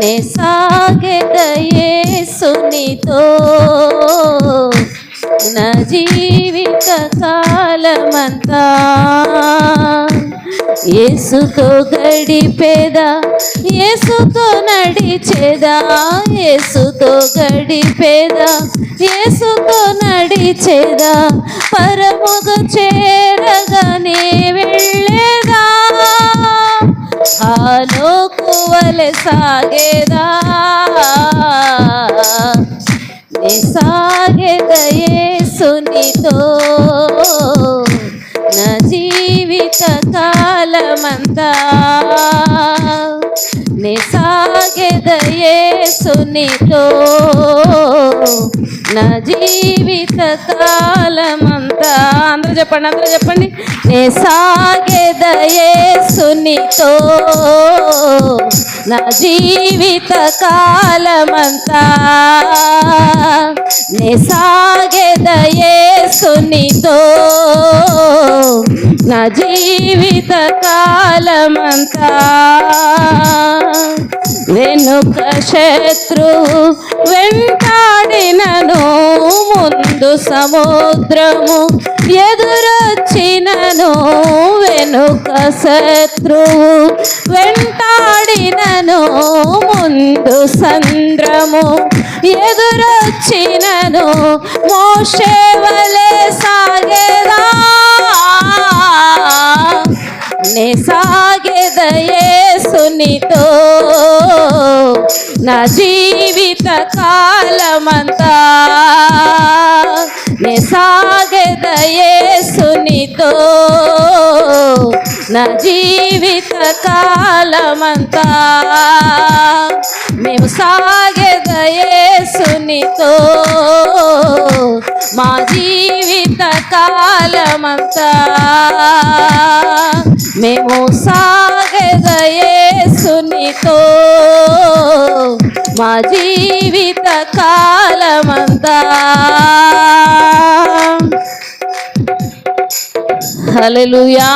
నే సాగెదయేసునితో నా జీవిత కాలమంతా ఏసుతో గడిపేదా? ఏసుతో నడిచేదా? ఏసుతో గడిపేదా? ఏసుతో నడిచేదా? పరముగ చేరగానే ఆలోకు సాగేదా నే సాగెదయేసునితో నా జీవిత కాలమంతా నే సాగెదయేసునితో నా జీవిత కాలమంతా. అందరూ చెప్పండి అందరూ చెప్పండి. నే సాగెదయేసునితో నా జీవిత కాలమంతా. నే సాగెదయేసునితో నా జీవిత కాలమంతా. వెనుక శత్రువు వెంట ముందు సముద్రము ఎదురొచ్చినను వెనుక శత్రువు వెంటాడినను. ముందు సంద్రము ఎదురొచ్చినను మోషేవలే సాగేదా? నే సాగెదయేసునితో నా జీవిత కాలమంతా సాగదయేసునితో నా జీవిత కాలమంతా. మేము సాగదయేసునితో మా జీవిత కాలమంతా. మేము సాగదయేసునితో మా జీవిత కాలమంతా. హల్లెలూయా.